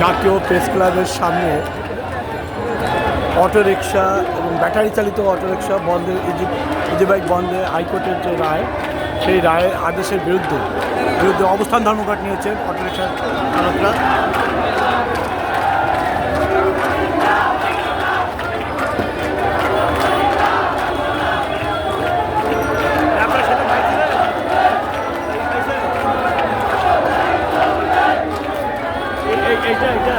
জাতীয় প্রেস ক্লাবের সামনে অটোরিকশা এবং ব্যাটারি চালিত অটোরিকশা বন্ধের ইজি ইজি বাইক বন্ধে হাইকোর্টের যে রায়, সেই রায়ের আদেশের বিরুদ্ধে বিরুদ্ধে অবস্থান ধর্মঘট নিয়েছে অটোরিকশা চালকরা এইটা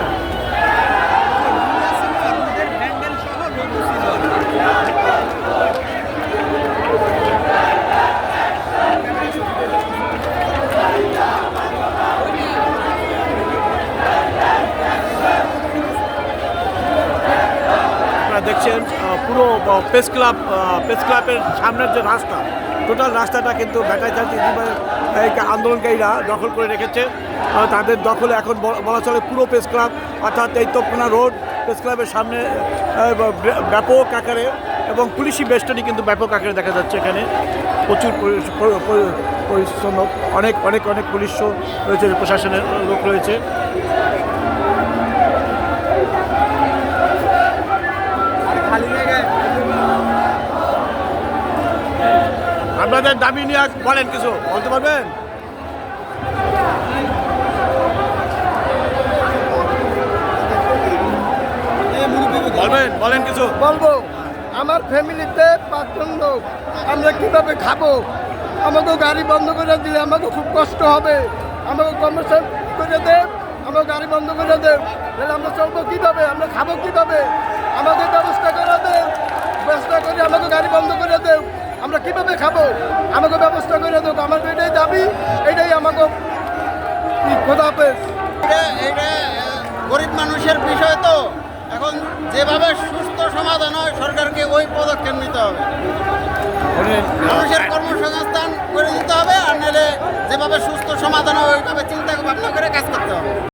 আপনারা দেখছেন পুরো প্রেস ক্লাব প্রেস ক্লাবের সামনের যে রাস্তা টোটাল রাস্তাটা কিন্তু ব্যাটারি চালিত আন্দোলনকারীরা দখল করে রেখেছে। তাদের দখলে এখন বলা- চলে পুরো প্রেস ক্লাব, অর্থাৎ এই তোপনা রোড, প্রেস ক্লাবের সামনে ব্যাপক আকারে এবং পুলিশি বেষ্টনী কিন্তু ব্যাপক আকারে দেখা যাচ্ছে এখানে। প্রচুর পরি- পরি- পরি- পরিচ্ছন্ন। অনেক অনেক অনেক পুলিশও রয়েছে, প্রশাসনের লোক রয়েছে। আপনাদের দাবি নিয়ে বলেন কিছু, বলতে পারবেন? বলবেন, বলেন কিছু। বলব, আমার ফ্যামিলিতে পাঁচজন লোক, আমরা কীভাবে খাব? আমাকে গাড়ি বন্ধ করে দিলে আমাকে খুব কষ্ট হবে। আমাকে কর্মসংস্থান করে দেব আমার গাড়ি বন্ধ করে দেব তাহলে আমরা চলবো কীভাবে? আমরা খাব কীভাবে আমাদের ব্যবস্থা করে দেব ব্যবস্থা করে আমাকে গাড়ি বন্ধ করে দেব আমরা কীভাবে খাব? আমাকে ব্যবস্থা করে দেবো আমার এটাই দাবি, এটাই আমাকে খোদা এটা গরিব মানুষের বিষয় তো। এখন যেভাবে সুস্থ সমাধান হয়, সরকারকে ওই পদক্ষেপ নিতে হবে। মানুষের কর্মসংস্থান করে দিতে হবে, আর নাহলে যেভাবে সুস্থ সমাধান হয়, ওইভাবে চিন্তা ভাবনা করে কাজ করতে হবে।